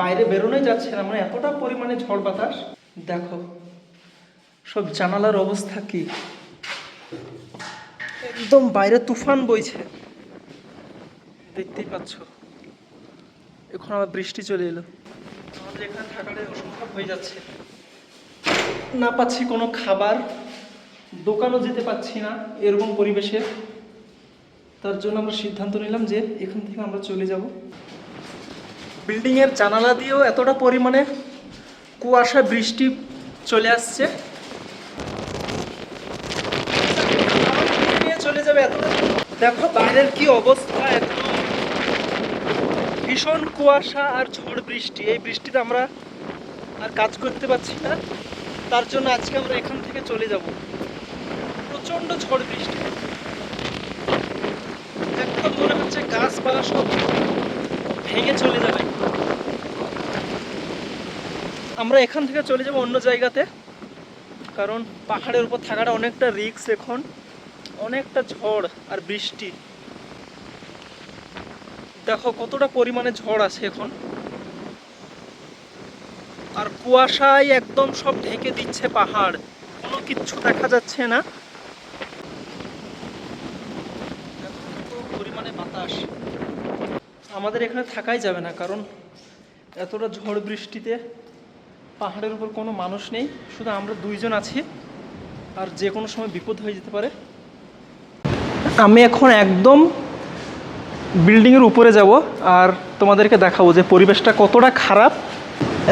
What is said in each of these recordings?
বাইরে বেরোনোই যাচ্ছে না মানে এতটা পরিমাণে ঝড় বাতাস। দেখো, সব জানালার অবস্থা কি? একদম বাইরে তুফান বইছে। দেখতেই পাচ্ছ। এখন আবার বৃষ্টি চলে এলো। আমাদের এখানে থাকাটাই অসম্ভব হয়ে যাচ্ছে। না পাচ্ছি কোনো খাবার, দোকানও যেতে পাচ্ছি না এরকম পরিবেশে। তার জন্য আমরা সিদ্ধান্ত নিলাম যে এখান থেকে আমরা চলে যাব। বিল্ডিংয়ের জানালা দিয়েও এতটা পরিমাণে কুয়াশা, বৃষ্টি চলে আসছে। চলে যাবে দেখো বাইরের কি অবস্থা, একদম ভীষণ কুয়াশা আর ঝড় বৃষ্টি। এই বৃষ্টিতে আমরা আর কাজ করতে পারছি না। তার জন্য আজকে আমরা এখান থেকে চলে যাব। প্রচণ্ড ঝড় বৃষ্টি। একদম মনে হচ্ছে গাছপালা সব ভেঙে চলে যাবে। আমরা এখান থেকে চলে যাব অন্য জায়গাতে। কারণ পাহাড়ের উপর থাকাটা অনেকটা রিস্ক এখন। অনেকটা ঝড় আর বৃষ্টি। দেখো কতটা পরিমাণে ঝড় আছে এখন। আর কুয়াশায় একদম সব ঢেকে দিচ্ছে পাহাড়। কোনো কিচ্ছু দেখা যাচ্ছে না। পরিমাণে বাতাস। আমাদের এখানে থাকাই যাবে না, কারণ এতটা ঝড় বৃষ্টিতে পাহাড়ের উপর কোনো মানুষ নেই, শুধু আমরা দুইজন আছি, আর যে কোনো সময় বিপদ হয়ে যেতে পারে। আমি এখন একদম বিল্ডিংয়ের উপরে যাব, আর তোমাদেরকে দেখাবো যে পরিবেশটা কতটা খারাপ।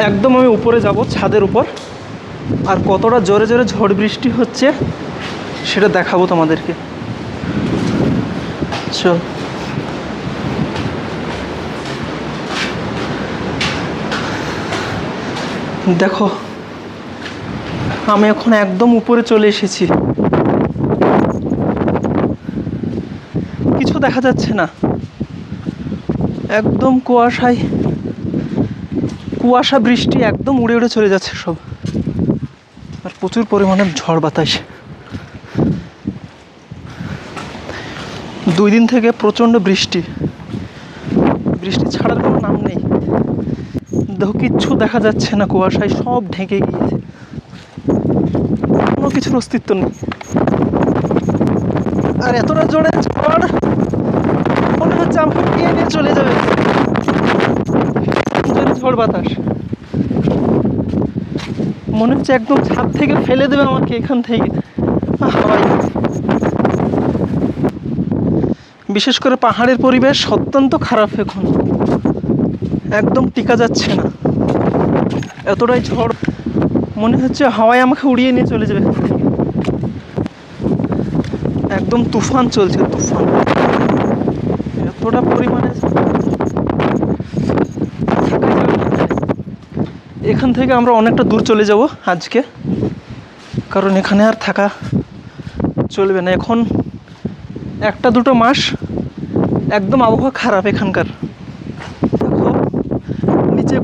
একদম আমি উপরে যাব ছাদের উপর, আর কতটা জোরে জোরে ঝড় বৃষ্টি হচ্ছে, সেটা দেখাবো তোমাদেরকে। চল। দেখো, আমি এখন একদম উপরে চলে এসেছি। কিছু দেখা যাচ্ছে না। একদম কুয়াশায়, কুয়াশা বৃষ্টি একদম উড়ে উড়ে চলে যাচ্ছে সব। আর প্রচুর পরিমাণে ঝড় বাতাস। দুই দিন থেকে প্রচণ্ড বৃষ্টি। বৃষ্টি ছাড়ার কোনো নাম নেই। দেখো কিচ্ছু দেখা যাচ্ছে না কুয়াশায়, সব ঢেকে গিয়েছে। কোনো কিছুর অস্তিত্ব নেই। আর এতটা জোরে ঝড়, মনে হচ্ছে আমাকে নিয়ে চলে যাবে। ঝড় বাতাস। মনে হচ্ছে একদম ছাদ থেকে ফেলে দেবে আমাকে এখান থেকে। বিশেষ করে পাহাড়ের পরিবেশ অত্যন্ত খারাপ এখন। একদম টিকা যাচ্ছে না। এতটাই ঝড়, মনে হচ্ছে হাওয়ায় আমাকে উড়িয়ে নিয়ে চলে যাবে। একদম তুফান চলছে, তুফান এতটা পরিমাণে। এখান থেকে আমরা অনেকটা দূর চলে যাব আজকে, কারণ এখানে আর থাকা চলবে না এখন একটা দুটো মাস একদম আবহাওয়া খারাপ এখানকার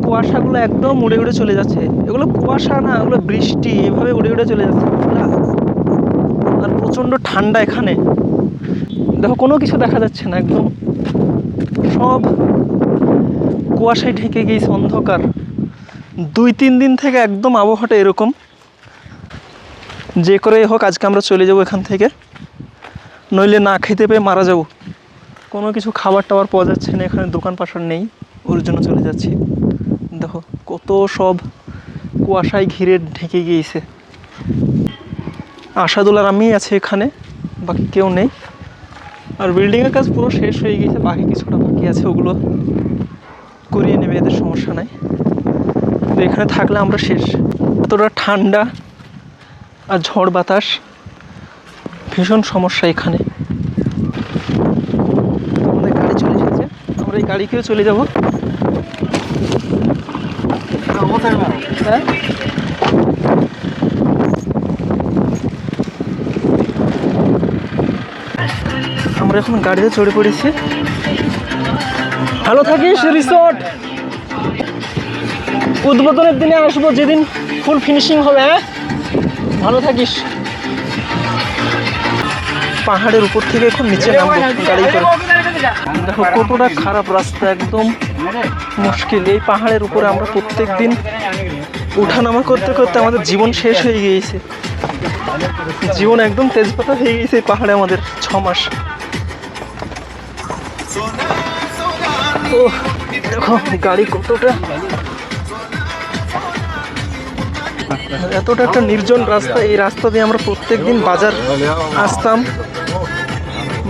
কুয়াশাগুলো একদম উড়ে উড়ে চলে যাচ্ছে। এগুলো কুয়াশা না, এগুলো বৃষ্টি, এভাবে উড়ে উড়ে চলে যাচ্ছে? আর প্রচণ্ড ঠান্ডা এখানে। দেখো, কোনো কিছু দেখা যাচ্ছে না, একদম সব কুয়াশায় ঢেকে গিয়েছে অন্ধকার। দুই, তিন দিন থেকে একদম আবহাওয়াটা এরকম। যে করে হোক, আজকে আমরা চলে যাব এখান থেকে। নইলে না খেতে পেয়ে মারা যাব। কোনো কিছু খাবার টাবার পাওয়া যাচ্ছে না, এখানে দোকান পাশার নেই। ওর জন্য চলে যাচ্ছি। কত সব কুয়াশায় ঘিরে ঢেকে গিয়েছে। আশাদুল আর আমি আছে এখানে, বাকি কেউ নেই। আর বিল্ডিংয়ের কাজ পুরো শেষ হয়ে গিয়েছে, বাকি কিছুটা বাকি আছে, ওগুলো করিয়ে নেবে, এদের সমস্যা নাই। তো এখানে থাকলে আমরা শেষ। এতটা ঠান্ডা আর ঝড় বাতাস, ভীষণ সমস্যা এখানে। আমাদের গাড়ি চলে এসেছে, আমরা এই গাড়িকেও চলে যাব। আমরা এখন গাড়িতে চড়ে পড়েছি। ভালো থাকিস রিসোর্ট উদ্বোধনের দিনে আসব, যেদিন ফুল ফিনিশিং হবে হ্যাঁ? ভালো থাকিস। পাহাড়ের উপর থেকে এখন নিচে নামবো, গাড়ি করে। দেখো কতটা খারাপ রাস্তা, একদম মুশকিল। এই পাহাড়ের উপরে আমরা প্রত্যেক দিন উঠানামা করতে করতে আমাদের জীবন শেষ হয়ে গিয়েছে। জীবন একদম তেজপাতা হয়ে গিয়েছে এই পাহাড়ে আমাদের ছ মাস। ও দেখো গাড়ি কতটা। এতটা একটা নির্জন রাস্তা, এই রাস্তা দিয়ে আমরা প্রত্যেক দিন বাজার আসতাম,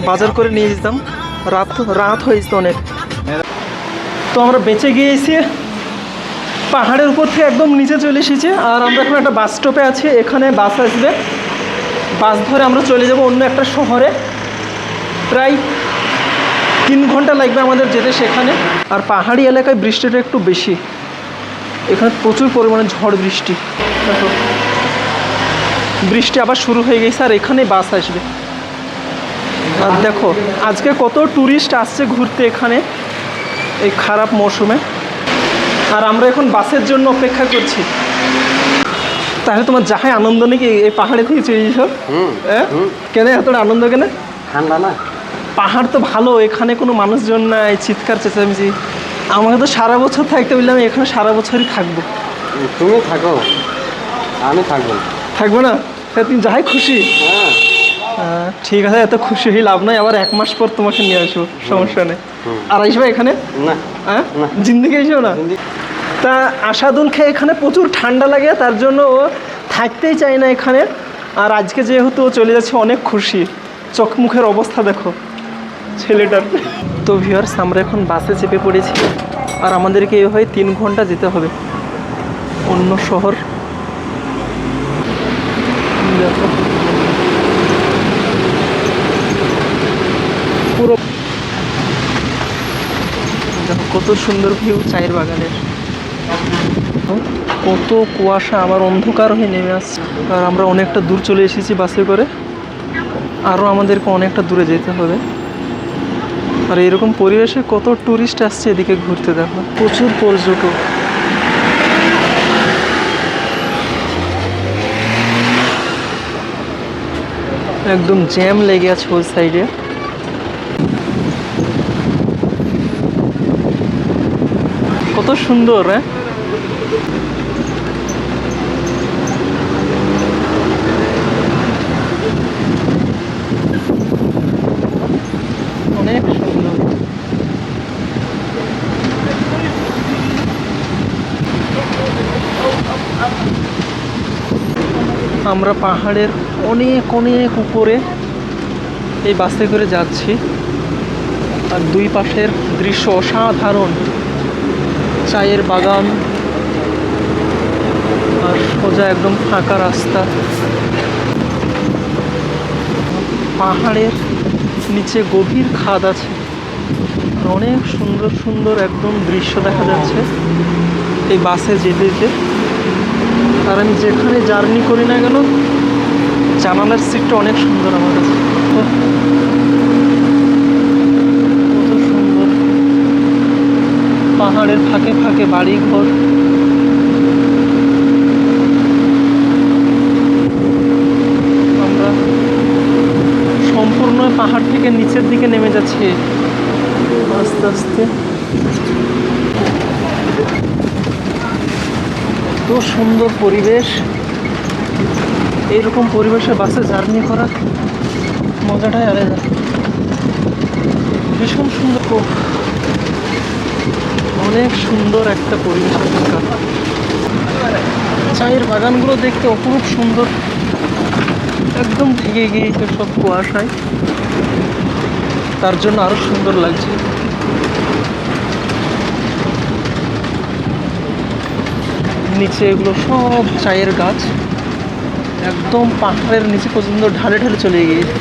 বাজার করে নিয়ে যেতাম। রাত রাত হয়েছে অনেক। তো আমরা বেঁচে গিয়েছি। পাহাড়ের উপর থেকে একদম নিচে চলে এসেছি। আর আমরা এখন একটা বাস স্টপে আছি। এখানে বাস আসবে। বাস ধরে আমরা চলে যাব অন্য একটা শহরে। প্রায় তিন ঘণ্টা লাগবে আমাদের যেতে সেখানে। আর পাহাড়ি এলাকায় বৃষ্টিটা একটু বেশি। এখানে প্রচুর পরিমাণে ঝড় বৃষ্টি। দেখো। বৃষ্টি আবার শুরু হয়ে গেছে আর এখানে বাস আসবে। আর দেখো আজকে কত ট্যুরিস্ট আসছে ঘুরতে এখানে এই খারাপ মৌসুমে। আর আমরা এখন বাসের জন্য অপেক্ষা করছি। তাহলে তোমার যাহাই আনন্দ নাকি এই পাহাড়ে থেকে চলে সব? হ্যাঁ কেন এতটা আনন্দ কেন? ঠান্ডা না। পাহাড় তো ভালো এখানে কোনো মানুষজন নাই চিৎকার চেঁচামেচি। আমাকে তো সারা বছর থাকতে বললাম এখানে সারা বছরই থাকব। তুমি থাকো আমি থাকব। থাকব না? তুমি যাই খুশি। হ্যাঁ। ঠিক আছে এত খুশি হয়ে লাভ নাই আবার এক মাস পর তোমাকে নিয়ে আসব সমস্যা নেই। আর আসবে এখানে? না হ্যাঁ। জিন্দিগি এসেও না? তা আশাদুল খেয়ে এখানে প্রচুর ঠান্ডা লাগে তার জন্য ও থাকতেই চায় না এখানে। আর আজকে যেহেতু ও চলে যাচ্ছে অনেক খুশি। চোখ মুখের অবস্থা দেখো ছেলেটার। তো ভিউয়ার্স আমরা এখন বাসে চেপে পড়েছি আর আমাদেরকে এভাবে তিন ঘণ্টা যেতে হবে। অন্য শহর। দেখো পুরো দেখো কত সুন্দর ভিউ চায়ের বাগানের। কত কুয়াশা, আবার অন্ধকার হয়ে নেমে আসছে। আর আমরা অনেকটা দূর চলে এসেছি বাসে করে। আরও আমাদেরকে অনেকটা দূরে যেতে হবে। আর এরকম পরিবেশে কত ট্যুরিস্ট আসছে এদিকে ঘুরতে দেখো। প্রচুর পর্যটক। একদম জ্যাম লেগে আছে ওই সাইডে কত সুন্দর হ্যাঁ? অনেক সুন্দর। আমরা পাহাড়ের অনেক অনেক উপরে এই বাসে করে যাচ্ছি। আর দুই পাশের দৃশ্য অসাধারণ। চায়ের বাগান। আর সোজা একদম ফাঁকা রাস্তা। পাহাড়ের নিচে গভীর খাদ আছে। অনেক সুন্দর সুন্দর একদম দৃশ্য দেখা যাচ্ছে। এই বাসে যেতে যেতে। আর আমি যেখানে জার্নি করি না কেন, জানালার সিটটা অনেক সুন্দর আমার কাছে ওহ, কত সুন্দর পাহাড়ের ফাঁকে ফাঁকে বাড়ি ঘর আমরা সম্পূর্ণ পাহাড় থেকে নিচের দিকে নেমে যাচ্ছি। আস্তে আস্তে। এত সুন্দর পরিবেশ। এইরকম পরিবেশে বাসে জার্নি করা মজাটাই আলাদা। ভীষণ সুন্দর। অনেক সুন্দর একটা পরিবেশ চায়ের বাগানগুলো দেখতে অপরূপ সুন্দর। একদম ঢেকে গিয়েছে সব কুয়াশায়। তার জন্য আরও সুন্দর লাগছে। নিচে এগুলো সব চায়ের গাছ। একদম পাহাড়ের নিচে পর্যন্ত ঢালে ঢালে চলে গিয়েছে।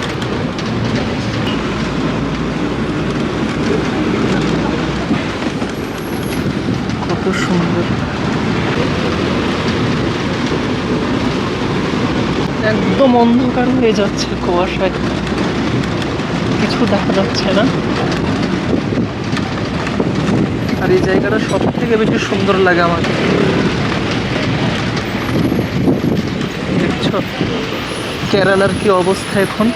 সুন্দর। একদম অন্ধকার হয়ে যাচ্ছে কুয়াশায়। কিছু দেখা যাচ্ছে না। আর এই জায়গাটা সব থেকে বেশি সুন্দর লাগে আমাকে। দেখছ? কেরালার কি অবস্থা এখন?